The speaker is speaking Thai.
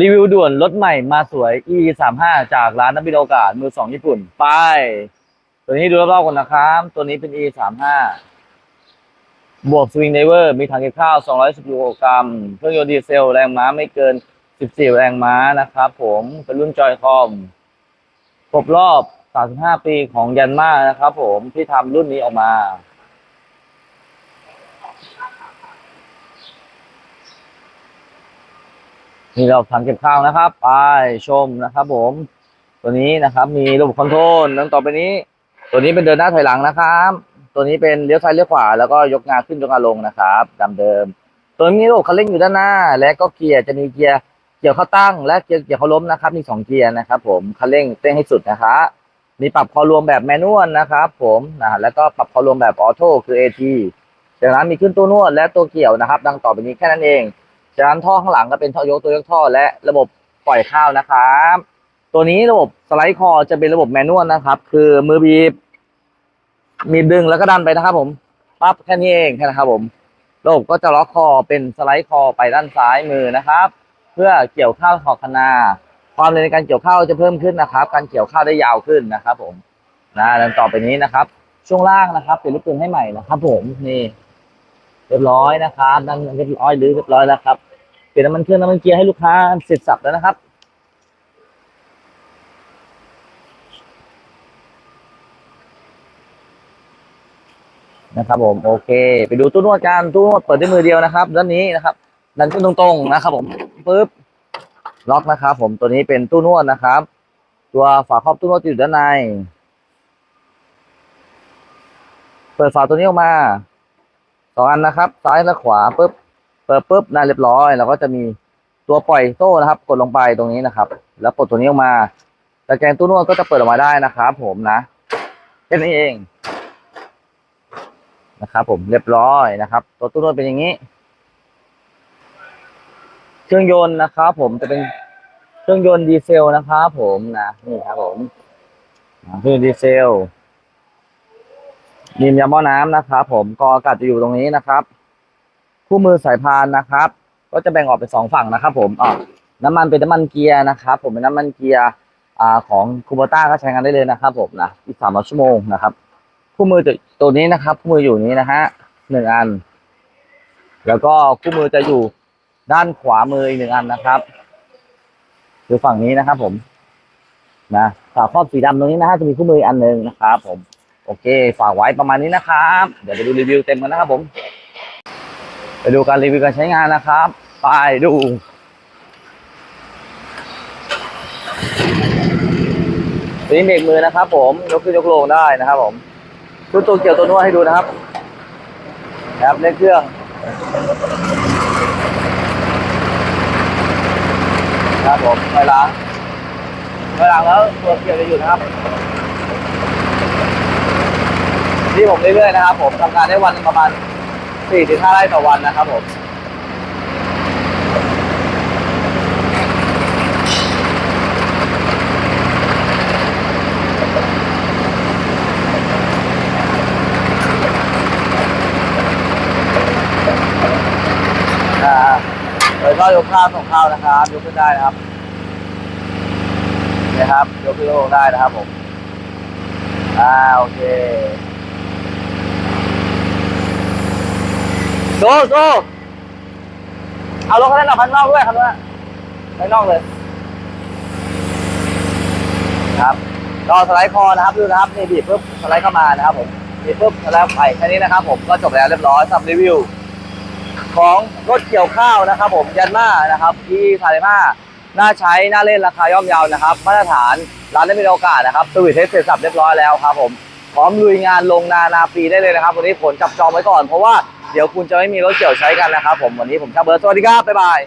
รีวิวด่วนรถใหม่มาสวย e 3 5จากร้านนับบิโอกาสมือสองญี่ปุ่น ไป ตัวนี้ดูรอบๆก่อนนะครับ ตัวนี้เป็น e 3 5บวกสวิงไดเวอร์ มีถังเก็บข้าว210กิโลกรัมเครื่องยนต์ดีเซล แรงม้าไม่เกิน 14 แรงม้านะครับผมเป็นรุ่นจอยคอมครบรอบ 35 ปีของยันมานะครับผมที่ทำรุ่นนี้ออกมา นี่เราถังเก็บข้าวนะครับ ไปชมนะครับ ผม ตัวนี้นะครับมีระบบคอนโทรลดังต่อไปนี้ ตัวนี้เป็นเดินหน้าถอยหลังนะครับ ตัวนี้เป็นเลี้ยวซ้ายเลี้ยวขวาแล้วก็ยกงาขึ้นยกงาลงนะครับดำเดิม ตัวนี้มีระบบคันเร่งอยู่ด้านหน้า และก็เกียร์จะมีเกียร์เกี่ยวเข้าตั้ง และเกียร์เกี่ยวเข้าล้มนะครับ มีสองเกียร์นะครับ ผมคันเร่งเร่งให้สุดนะครับมีปรับคอรวมแบบแมนนวลนะครับ ผมนะแล้วก็ปรับคอรวมแบบออโต้คือ AT จากนั้นมีขึ้นตัวนวดและตัวเกี่ยวนะครับ ดังต่อไปนี้แค่นั้นเอง จากนั้นท่อข้างหลังก็เป็นท่อยกตัวยกท่อและระบบปล่อยข้าวนะครับ ตัวนี้ระบบสไลด์คอจะเป็นระบบแมนนวลนะครับ คือมือบีบมีดึงแล้วก็ดันไปนะครับ ผมปั๊บแค่นี้เองแค่นะครับ ผมระบบก็จะล็อกคอเป็นสไลด์คอไปด้านซ้ายมือนะครับ เพื่อเกี่ยวข้าวขอบคนาความเร็วในการเกี่ยวข้าวจะเพิ่มขึ้นนะครับ การเกี่ยวข้าวได้ยาวขึ้นนะครับ ผมนะดังต่อไปนี้นะครับ ช่วงล่างนะครับเป็นลูกปืนให้ใหม่นะครับ ผมนี่ เรียบร้อยนะครับนั่นเรียบร้อยหรือเรียบร้อยแล้วครับ ลี่ยนน้ำมันเครื่องน้ำมันเกียร์ให้ลูกค้าเสร็จสับแล้วนะครับนะครับผมโอเค ไปดูตู้นวดกันตู้นวดเปิดด้วยมือเดียวนะครับ ด้านนี้นะครับดันขึ้นตรงๆนะครับ ผมปึ๊บล็อกนะครับ ผมตัวนี้เป็นตู้นวดนะครับ ตัวฝาครอบตู้นวดอยู่ด้านใน เปิดฝาตัวนี้ออกมาสองอันนะครับ ซ้ายและขวาปึ๊บ เปิดปุ๊บน่าเรียบร้อยเราก็จะมีตัวปล่อยโซ่นะครับ กดลงไปตรงนี้นะครับ แล้วกดตัวนี้ออกมาตะแกรงตู้นวดก็จะเปิดออกมาได้นะครับ ผมนะแค่นี้เองนะครับ ผมเรียบร้อยนะครับ ตัวตู้นวดเป็นอย่างนี้ เครื่องยนต์นะครับ ผมจะเป็นเครื่องยนต์ดีเซลนะครับผมนะนี่ครับ ผมเครื่องยนต์ดีเซลนิมยาหม้อน้ำนะครับ ผมกออากาศจะอยู่ตรงนี้นะครับ คู่มือสายพานนะครับ ก็จะแบ่งออกเป็นสองฝั่งนะครับ ผมอ่าน้ำมันเป็นน้ำมันเกียร์นะครับ ผมเป็นน้ำมันเกียร์อ่าของคูโบต้าก็ใช้งานได้เลยนะครับ ผมนะอีกสามชั่วโมงนะครับ คู่มือจะตัวนี้นะครับ คู่มืออยู่นี้นะฮะหนึ่งอัน แล้วก็คู่มือจะอยู่ด้านขวามืออีกหนึ่งอันนะครับคือฝั่งนี้นะครับ ผมนะฝาครอบสีดำตรงนี้นะฮะจะมีคู่มืออันหนึ่งนะครับ ผม โอเค ฝากไว้ประมาณนี้นะครับ เดี๋ยวไปดูรีวิวเต็มกันนะครับผม ไปดูการรีวิวการใช้งานนะครับ ไปดูตัวนี้เบรกมือนะครับผม ยกขึ้นยกลงได้นะครับผมดูตัวเกี่ยวตัวนวดให้ดูนะครับนะครับเล่นเครื่องครับผมไฟล้างไฟล้างแล้วตัวเกี่ยวจะอยู่นะครับ ที่ผมเรื่อยๆนะครับ ผมทำงานได้วันประมาณ 4ี่ถึงห้าไร่ต่อวันนะครับผมอ่าเลยก็ยกข้าวส่งข้าวนะครับ ยกขึ้นได้นะครับนี่ครับ ยกขึ้นลงได้นะครับผม อ่า โอเค โซโซเอารถคันนั้นออกข้างนอกด้วยครับว่าข้างนอกเลย ครับก็สไลด์คอนะครับดูนะครับนี่บีบปุ๊บสไลด์เข้ามานะครับผมบีบปุ๊บสไลด์ไปแค่นี้นะครับ ผมก็จบแล้วเรียบร้อยสำหรับรีวิว ของรถเกี่ยวข้าวนะครับ ผมยันมานะครับที่ซาเลมาน่าใช้น่าเล่นราคาย่อมเยานะครับ มาตรฐานร้านได้มีโอกาสนะครับสวิตเทสเสร็จสับเรียบร้อยแล้วครับผมพร้อมลุยงานลงนานาปีได้เลยนะครับ วันนี้ผลจับจองไว้ก่อนเพราะว่า เดี๋ยวคุณจะไม่มีรถเกี่ยวใช้กันนะครับผมวันนี้ผมช่างเบิร์ดสวัสดีครับบ๊ายบาย